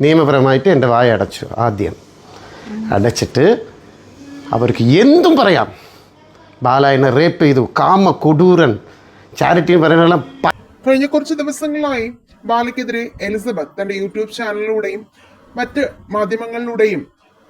നിയമപരമായിട്ട് എന്റെ വായ അടച്ചു ആദ്യം. അടച്ചിട്ട് അവർക്ക് എന്തും പറയാം. ബാല എന്നെ റേപ്പ് ചെയ്തു കാമ കൊടൂരൻ ചാരിറ്റി പറയാനെല്ലാം കഴിഞ്ഞ കുറച്ച് ദിവസങ്ങളായി ബാലയ്ക്കെതിരെ എലിസബത്ത് തന്റെ യൂട്യൂബ് ചാനലിലൂടെയും മറ്റ് മാധ്യമങ്ങളിലൂടെയും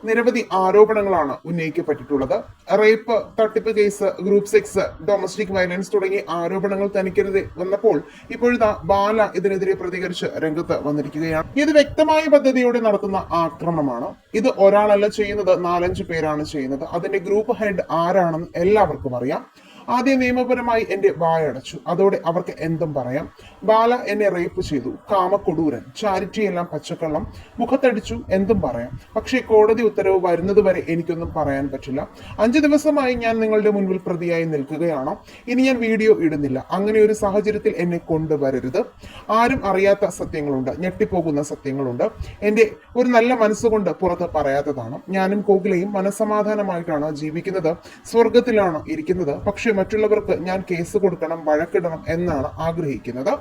നിരവധി ആരോപണങ്ങളാണ് ഉന്നയിക്കപ്പെട്ടിട്ടുള്ളത്. റേപ്പ് തട്ടിപ്പ് case group sex domestic violence തുടങ്ങിയ ആരോപണങ്ങൾ തനിക്കെതിരെ വന്നപ്പോൾ ഇപ്പോഴത്തെ ബാല ഇതിനെതിരെ പ്രതികരിച്ച് രംഗത്ത് വന്നിരിക്കുകയാണ്. ഇത് വ്യക്തമായ പദ്ധതിയോടെ നടത്തുന്ന ആക്രമണമാണ്. ഇത് ഒരാളല്ല ചെയ്യുന്നത് നാലഞ്ച് പേരാണ് ചെയ്യുന്നത്. അതിന്റെ ഗ്രൂപ്പ് ഹെഡ് ആരാണെന്ന് എല്ലാവർക്കും അറിയാം. ആദ്യം നിയമപരമായി എന്റെ വായടച്ചു അതോടെ അവർക്ക് എന്തും പറയാം. ബാല എന്നെ റേപ്പ് ചെയ്തു. കാമക്കൊടൂരൻ ചാരിറ്റി എല്ലാം പച്ചക്കള്ളം മുഖത്തടിച്ചു എന്തും പറയാം. പക്ഷേ കോടതി ഉത്തരവ് വരുന്നതുവരെ എനിക്കൊന്നും പറയാൻ പറ്റില്ല. അഞ്ചു ദിവസമായി ഞാൻ നിങ്ങളുടെ മുൻപിൽ പ്രതിയായി നിൽക്കുകയാണോ. ഇനി ഞാൻ വീഡിയോ ഇടുന്നില്ല. അങ്ങനെ ഒരു സാഹചര്യത്തിൽ എന്നെ കൊണ്ടുവരരുത്. ആരും അറിയാത്ത സത്യങ്ങളുണ്ട്. ഞെട്ടിപ്പോകുന്ന സത്യങ്ങളുണ്ട്. എന്റെ ഒരു നല്ല മനസ്സുകൊണ്ട് പുറത്ത് പറയാത്തതാണ്. ഞാനും കോകിലയും മനസ്സമാധാനമായിട്ടാണ് ജീവിക്കുന്നത്. സ്വർഗത്തിലാണ് ഇരിക്കുന്നത്. പക്ഷെ മറ്റുള്ളവർക്ക് ഞാൻ കേസ് കൊടുക്കണം വഴക്കിടണം എന്നാണ് ആഗ്രഹിക്കുന്നത്.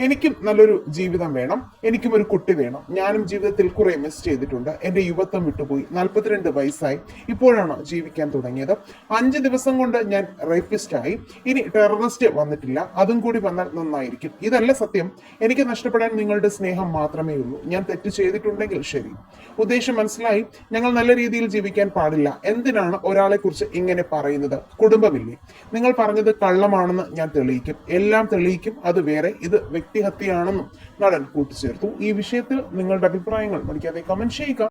എനിക്കും നല്ലൊരു ജീവിതം വേണം. എനിക്കും ഒരു കുട്ടി വേണം. ഞാനും ജീവിതത്തിൽ കുറെ മിസ് ചെയ്തിട്ടുണ്ട്. എന്റെ യുവത്വം വിട്ടുപോയി. നാൽപ്പത്തിരണ്ട് വയസ്സായി. ഇപ്പോഴാണ് ജീവിക്കാൻ തുടങ്ങിയത്. അഞ്ച് ദിവസം കൊണ്ട് ഞാൻ റേപ്പിസ്റ്റ് ആയി. ഇനി ടെററിസ്റ്റ് വന്നിട്ടില്ല. അതും കൂടി വന്നാൽ നന്നായിരിക്കും. ഇതല്ല സത്യം. എനിക്ക് നഷ്ടപ്പെടാൻ നിങ്ങളുടെ സ്നേഹം മാത്രമേ ഉള്ളൂ. ഞാൻ തെറ്റ് ചെയ്തിട്ടുണ്ടെങ്കിൽ ശരി. ഉദ്ദേശം മനസ്സിലായി. ഞങ്ങൾ നല്ല രീതിയിൽ ജീവിക്കാൻ പാടില്ല. എന്തിനാണ് ഒരാളെ കുറിച്ച് ഇങ്ങനെ പറയുന്നത്? കുടുംബമില്ലേ? നിങ്ങൾ പറഞ്ഞത് കള്ളമാണെന്ന് ഞാൻ തെളിയിക്കും. എല്ലാം തെളിയിക്കും. അത് വേറെ. ഇത് വ്യക്തിഹത്യയാണെന്നും നടൻ കൂട്ടിച്ചേർത്തു ഈ വിഷയത്തിൽ നിങ്ങളുടെ അഭിപ്രായങ്ങൾ മടിക്കാതെ കമന്റ് ചെയ്യുക.